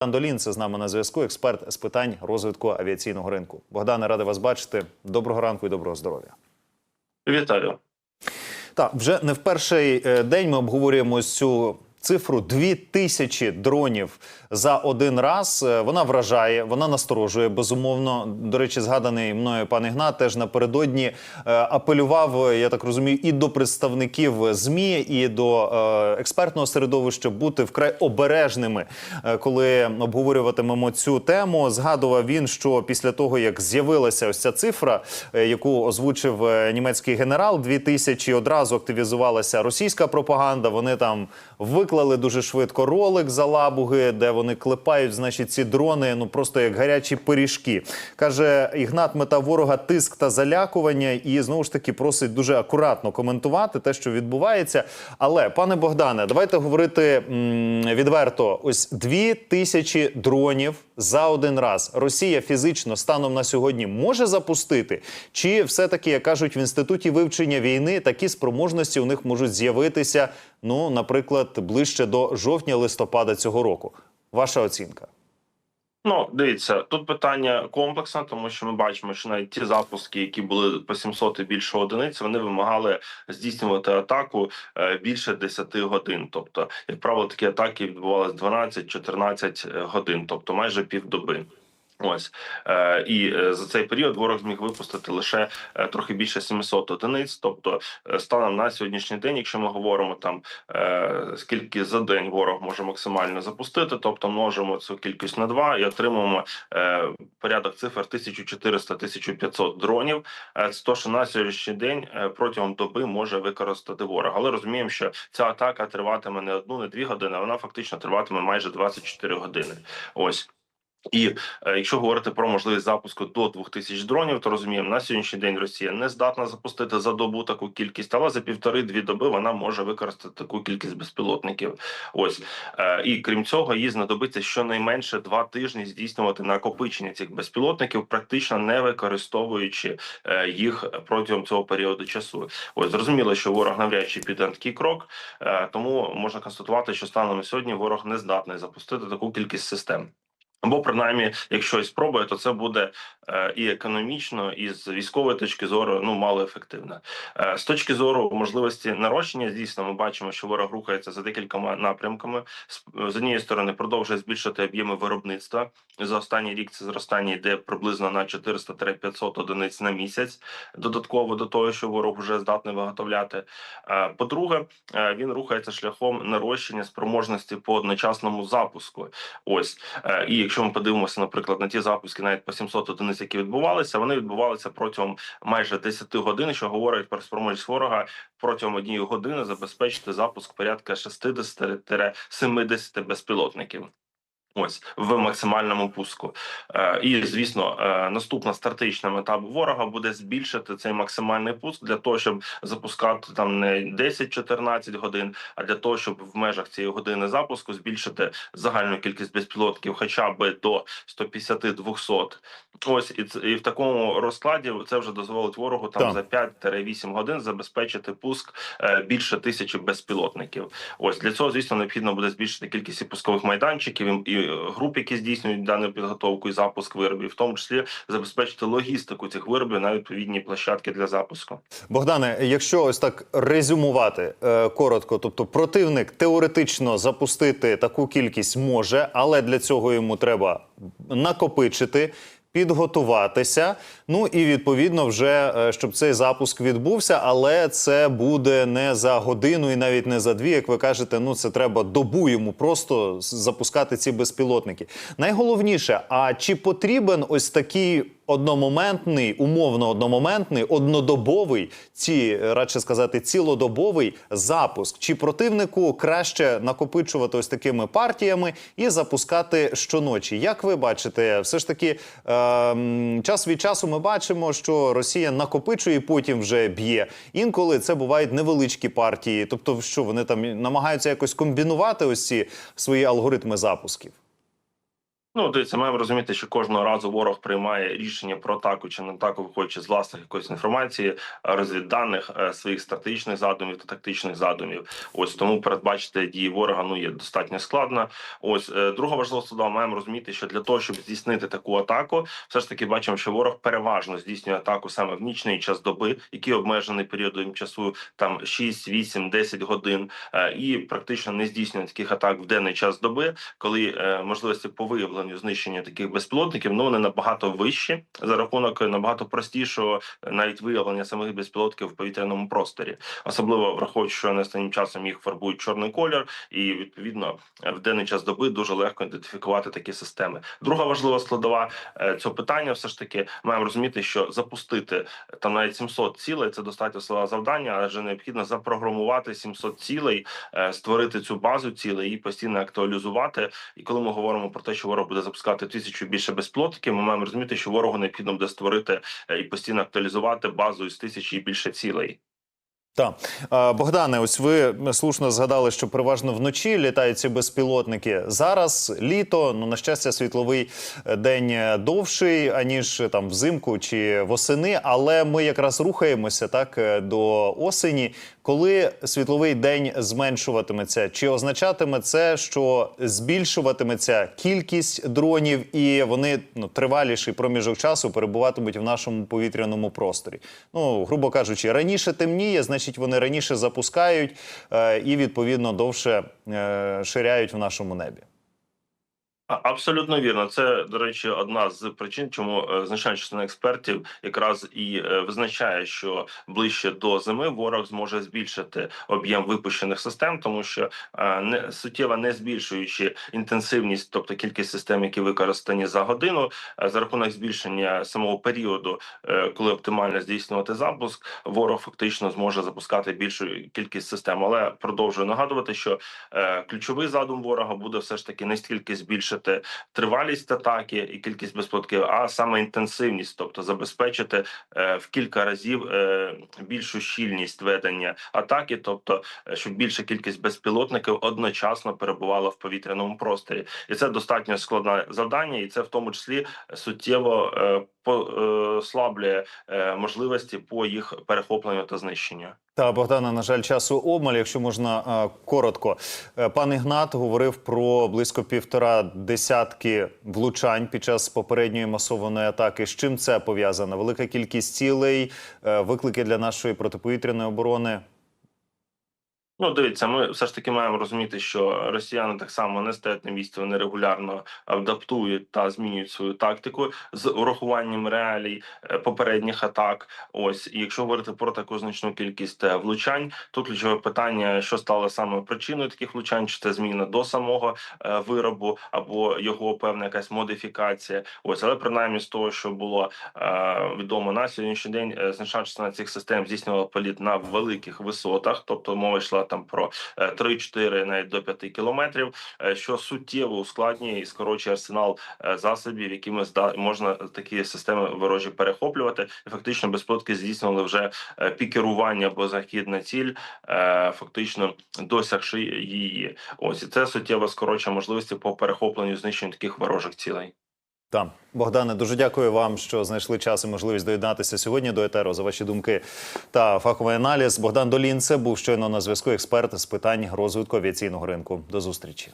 Андолін це з нами на зв'язку, експерт з питань розвитку авіаційного ринку. Богдане, радий вас бачити. Доброго ранку і доброго здоров'я. Вітаю. Так, вже не в перший е, день ми обговорюємо цю цифру дві тисячі дронів за один раз. Е, Вона вражає, вона насторожує. Безумовно. До речі, згаданий мною пан Ігнат теж напередодні е, апелював, е, я так розумію, і до представників змі, і до експертного середовища бути вкрай обережними, коли обговорюватимемо цю тему. Згадував він, що після того як з'явилася ось ця цифра, яку озвучив німецький генерал, 2000, одразу активізувалася російська пропаганда. Вони там виклали дуже швидко ролик за лабуги, де вони клепають, значить, ці дрони, ну просто як гарячі пиріжки. Каже Ігнат, мета ворога тиск та залякування, і знову ж таки просить дуже акуратно коментувати те, що відбувається. Але, пане Богдане, давайте говорити м, відверто: ось дві тисячі дронів за один раз. Росія фізично станом на сьогодні може запустити, чи все-таки, як кажуть в інституті вивчення війни, такі спроможності у них можуть з'явитися, ну, наприклад, ближче до жовтня-листопада цього року. Ваша оцінка. Ну, дивіться, тут питання комплексне, тому що ми бачимо, що навіть ті запуски, які були по 700 і більше одиниць, вони вимагали здійснювати атаку е, більше 10 годин. Тобто, як правило, такі атаки відбувалися 12-14 годин, тобто майже півдоби. Ось е, і е, за цей період ворог зміг випустити лише е, трохи більше 700 одиниць. Тобто, станом на сьогоднішній день, якщо ми говоримо там скільки за день ворог може максимально запустити, тобто множимо цю кількість на два і отримуємо порядок цифр 1400-1500 дронів. Це то, що на сьогоднішній день протягом доби може використати ворог. Але розуміємо, що ця атака триватиме не одну, не дві години. Вона фактично триватиме майже 24 години. Ось. І е, якщо говорити про можливість запуску до 2000 дронів, то розуміємо, на сьогоднішній день Росія не здатна запустити за добу таку кількість, але за півтори-дві доби вона може використати таку кількість безпілотників. Ось е, і крім цього, їй знадобиться щонайменше два тижні здійснювати накопичення цих безпілотників, практично не використовуючи е, їх протягом цього періоду часу. Ось зрозуміло, що ворог навряд чи піде на такий крок, тому можна констатувати, що станом сьогодні ворог не здатний запустити таку кількість систем. Або принаймні, якщо і спробує, то це буде е, і економічно, і з військової точки зору ну мало ефективно. Е, з точки зору можливості нарощення, дійсно, ми бачимо, що ворог рухається за декількома напрямками. З, однієї сторони, продовжує збільшити об'єми виробництва за останній рік. Це зростання йде приблизно на 400-500 одиниць на місяць, додатково до того, що ворог вже здатний виготовляти. Е, по-друге, він рухається шляхом нарощення спроможності по одночасному запуску. Ось і якщо ми подивимося, наприклад, на ті запуски, навіть по 700 одиниць, які відбувалися, вони відбувалися протягом майже 10 годин, що говорить про спроможність ворога протягом однієї години забезпечити запуск порядка 60-70 безпілотників. Ось в максимальному пуску, е, і звісно, е, наступна стратегічна мета ворога буде збільшити цей максимальний пуск для того, щоб запускати там не 10-14 годин, а для того, щоб в межах цієї години запуску збільшити загальну кількість безпілотників, хоча б до 150-200. Ось і, і в такому розкладі це вже дозволить ворогу там Так. за 5-8 годин забезпечити пуск е, більше тисячі безпілотників. Ось для цього, звісно, необхідно буде збільшити кількість і пускових майданчиків і, груп, які здійснюють дану підготовку і запуск виробів, в тому числі забезпечити логістику цих виробів на відповідні площадки для запуску. Богдане, якщо ось так резюмувати е, коротко, тобто противник теоретично запустити таку кількість може, але для цього йому треба накопичити. Підготуватися, ну і відповідно, вже е, щоб цей запуск відбувся, але це буде не за годину і навіть не за дві, як ви кажете. Ну це треба добу йому просто запускати ці безпілотники. Найголовніше, а чи потрібен ось такий одномоментний, умовно одномоментний, однодобовий, ці радше сказати, цілодобовий запуск. Чи противнику краще накопичувати ось такими партіями і запускати щоночі? Як ви бачите, все ж таки е, час від часу ми бачимо, що Росія накопичує і потім вже б'є. Інколи це бувають невеличкі партії. Тобто, що вони там намагаються якось комбінувати ось ці свої алгоритми запусків. Ну, дивіться, маємо розуміти, що кожного разу ворог приймає рішення про атаку чи не атаку, виходячи з власних якоїсь інформації, розвідданих е, своїх стратегічних задумів та тактичних задумів. Ось тому передбачити дії ворога ну є достатньо складно. Ось е, друга важлива складова, маємо розуміти, що для того, щоб здійснити таку атаку, все ж таки бачимо, що ворог переважно здійснює атаку саме в нічний час доби, який обмежений періодом часу там 6, 8, 10 годин, е, і практично не здійснює таких атак в денний час доби, коли е, можливості по знищення таких безпілотників ну вони набагато вищі за рахунок набагато простішого е, навіть виявлення самих безпілотників в повітряному просторі, особливо враховуючи, що останнім часом їх фарбують чорний колір, і відповідно е, в денний час доби дуже легко ідентифікувати такі системи. Друга важлива складова е, цього питання, все ж таки, маємо розуміти, що запустити там навіть 700 цілей це достатньо сила завдання, адже необхідно запрограмувати 700 цілей, створити цю базу цілей і постійно актуалізувати. І коли ми говоримо про те, що ворог буде запускати тисячу більше безпілотників, ми маємо розуміти, що ворогу необхідно буде створити е, і постійно актуалізувати базу із тисячі і більше цілей. Так, Богдане, ось ви слушно згадали, що переважно вночі літають ці безпілотники. Зараз літо, ну на щастя, світловий е, день е, довший аніж там взимку чи восени. Але ми якраз рухаємося так до осені. Коли світловий день зменшуватиметься, чи означатиме це, що збільшуватиметься кількість дронів, і вони ну триваліший проміжок часу перебуватимуть в нашому повітряному просторі? Ну, грубо кажучи, раніше темніє, значить вони раніше запускають е, і відповідно довше е, ширяють в нашому небі. Абсолютно вірно. Це, до речі, одна з причин, чому е, значна частина експертів якраз і е, визначає, що ближче до зими ворог зможе збільшити об'єм випущених систем, тому що е, не суттєво не збільшуючи інтенсивність, тобто кількість систем, які використані за годину, за рахунок збільшення самого періоду, коли оптимально здійснювати запуск, ворог фактично зможе запускати більшу кількість систем. Але продовжую нагадувати, що ключовий задум ворога буде все ж таки не стільки збільшити тривалість атаки і кількість безпілотників, а саме інтенсивність, тобто забезпечити е, в кілька разів е, більшу щільність ведення атаки, тобто е, щоб більша кількість безпілотників одночасно перебувала в повітряному просторі, і це достатньо складне завдання, і це в тому числі суттєво послаблює е, можливості по їх перехопленню та знищенню. Та Богдана, на жаль, часу обмаль, якщо можна е, коротко. Е, Пан Ігнат говорив про близько півтора десятки влучань під час попередньої масованої атаки. З чим це пов'язано? Велика кількість цілей, е, виклики для нашої протиповітряної оборони. Ну, дивіться, ми все ж таки маємо розуміти, що росіяни так само не стоять на місці, вони регулярно адаптують та змінюють свою тактику з урахуванням реалій е, попередніх атак. Ось і якщо говорити про таку значну кількість е, влучань, то ключове питання, що стало саме причиною таких влучань, чи це зміна до самого е, виробу або його певна якась модифікація. Ось, але принаймні з того, що було відомо на сьогоднішній день, значна частина цих систем здійснювала політ на великих висотах, тобто мова йшла там про е, 3-4, навіть до 5 кілометрів, е, що суттєво ускладнює і скорочує арсенал е, засобів, якими можна такі системи ворожі перехоплювати. І фактично безпілотки здійснювали вже е, пікерування або захід на ціль, е, фактично досягши її. Ось і це суттєво скорочує можливості по перехопленню знищенню таких ворожих цілей. Так, Богдане, дуже дякую вам, що знайшли час і можливість доєднатися сьогодні до етеру за ваші думки та фаховий аналіз. Богдан Долінце був щойно на зв'язку експерт з питань розвитку авіаційного ринку. До зустрічі.